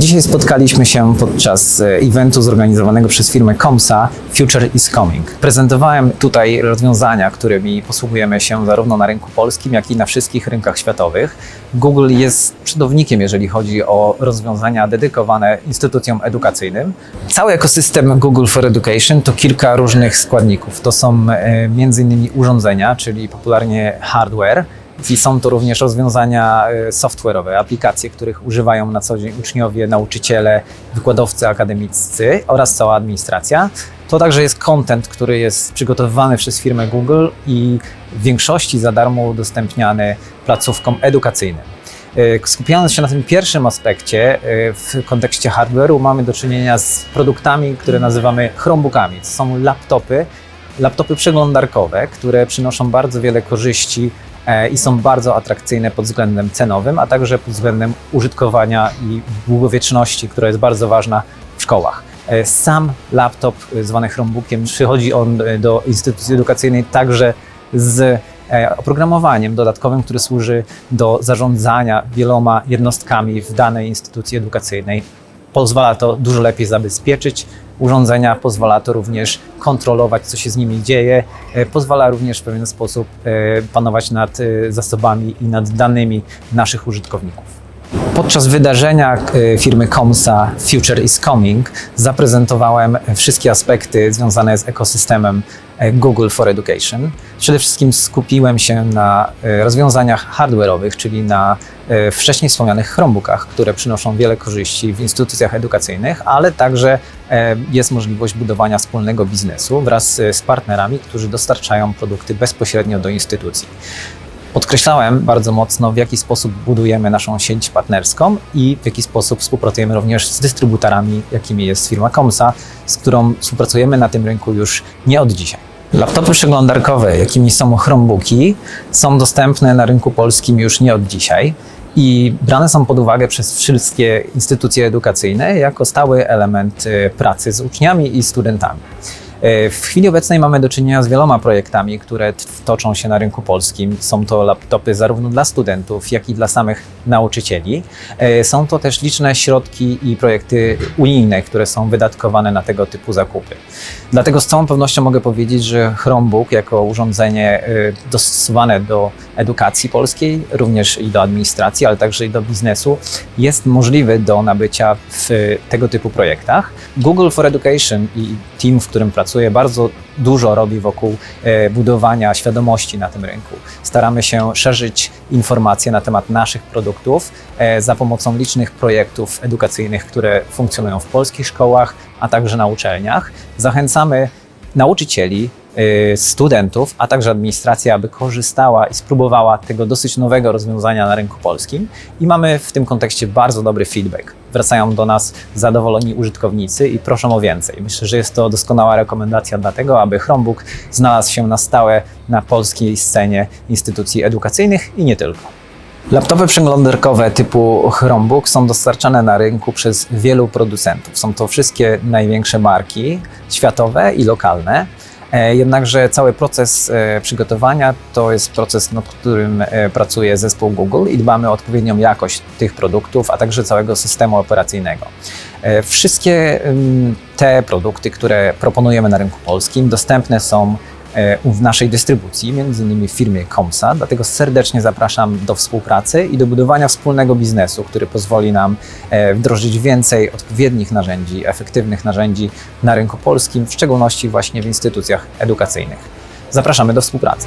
Dzisiaj spotkaliśmy się podczas e, eventu zorganizowanego przez firmę Comsa Future is Coming. Prezentowałem tutaj rozwiązania, którymi posługujemy się zarówno na rynku polskim, jak i na wszystkich rynkach światowych. Google jest przodownikiem, jeżeli chodzi o rozwiązania dedykowane instytucjom edukacyjnym. Cały ekosystem Google for Education to kilka różnych składników. To są e, m.in. urządzenia, czyli popularnie hardware, i są to również rozwiązania e, software'owe, aplikacje, których używają na co dzień uczniowie, nauczyciele, wykładowcy akademiccy oraz cała administracja. To także jest content, który jest przygotowywany przez firmę Google i w większości za darmo udostępniany placówkom edukacyjnym. E, Skupiając się na tym pierwszym aspekcie, e, w kontekście hardware'u mamy do czynienia z produktami, które nazywamy Chromebookami. To są laptopy, laptopy przeglądarkowe, które przynoszą bardzo wiele korzyści i są bardzo atrakcyjne pod względem cenowym, a także pod względem użytkowania i długowieczności, która jest bardzo ważna w szkołach. E, Sam laptop e, zwany Chromebookiem przychodzi on e, do instytucji edukacyjnej także z e, oprogramowaniem dodatkowym, które służy do zarządzania wieloma jednostkami w danej instytucji edukacyjnej. Pozwala to dużo lepiej zabezpieczyć urządzenia, pozwala to również kontrolować, co się z nimi dzieje, e, pozwala również w pewien sposób e, panować nad e, zasobami i nad danymi naszych użytkowników. Podczas wydarzenia e, firmy Comsa Future is Coming zaprezentowałem wszystkie aspekty związane z ekosystemem e, Google for Education. Przede wszystkim skupiłem się na e, rozwiązaniach hardware'owych, czyli na wcześniej wspomnianych Chromebookach, które przynoszą wiele korzyści w instytucjach edukacyjnych, ale także jest możliwość budowania wspólnego biznesu wraz z partnerami, którzy dostarczają produkty bezpośrednio do instytucji. Podkreślałem bardzo mocno, w jaki sposób budujemy naszą sieć partnerską i w jaki sposób współpracujemy również z dystrybutorami, jakimi jest firma Comsa, z którą współpracujemy na tym rynku już nie od dzisiaj. Laptopy przeglądarkowe, jakimi są Chromebooki, są dostępne na rynku polskim już nie od dzisiaj i brane są pod uwagę przez wszystkie instytucje edukacyjne jako stały element pracy z uczniami i studentami. E, W chwili obecnej mamy do czynienia z wieloma projektami, które toczą się na rynku polskim. Są to laptopy zarówno dla studentów, jak i dla samych nauczycieli. E, Są to też liczne środki i projekty unijne, które są wydatkowane na tego typu zakupy. Dlatego z całą pewnością mogę powiedzieć, że Chromebook jako urządzenie e, dostosowane do edukacji polskiej, również i do administracji, ale także i do biznesu, jest możliwy do nabycia w tego typu projektach. Google for Education i team, w którym pracuję, bardzo dużo robi wokół e, budowania świadomości na tym rynku. Staramy się szerzyć informacje na temat naszych produktów e, za pomocą licznych projektów edukacyjnych, które funkcjonują w polskich szkołach, a także na uczelniach. Zachęcamy nauczycieli, y, studentów, a także administrację, aby korzystała i spróbowała tego dosyć nowego rozwiązania na rynku polskim. I mamy w tym kontekście bardzo dobry feedback. Wracają do nas zadowoleni użytkownicy i proszą o więcej. Myślę, że jest to doskonała rekomendacja dlatego, aby Chromebook znalazł się na stałe na polskiej scenie instytucji edukacyjnych i nie tylko. Laptopy przeglądarkowe typu Chromebook są dostarczane na rynku przez wielu producentów. Są to wszystkie największe marki światowe i lokalne. E, Jednakże cały proces e, przygotowania to jest proces, nad którym e, pracuje zespół Google i dbamy o odpowiednią jakość tych produktów, a także całego systemu operacyjnego. Wszystkie te produkty, które proponujemy na rynku polskim, dostępne są w naszej dystrybucji, między innymi w firmie Comsa. Dlatego serdecznie zapraszam do współpracy i do budowania wspólnego biznesu, który pozwoli nam e, wdrożyć więcej odpowiednich narzędzi, efektywnych narzędzi na rynku polskim, w szczególności właśnie w instytucjach edukacyjnych. Zapraszamy do współpracy.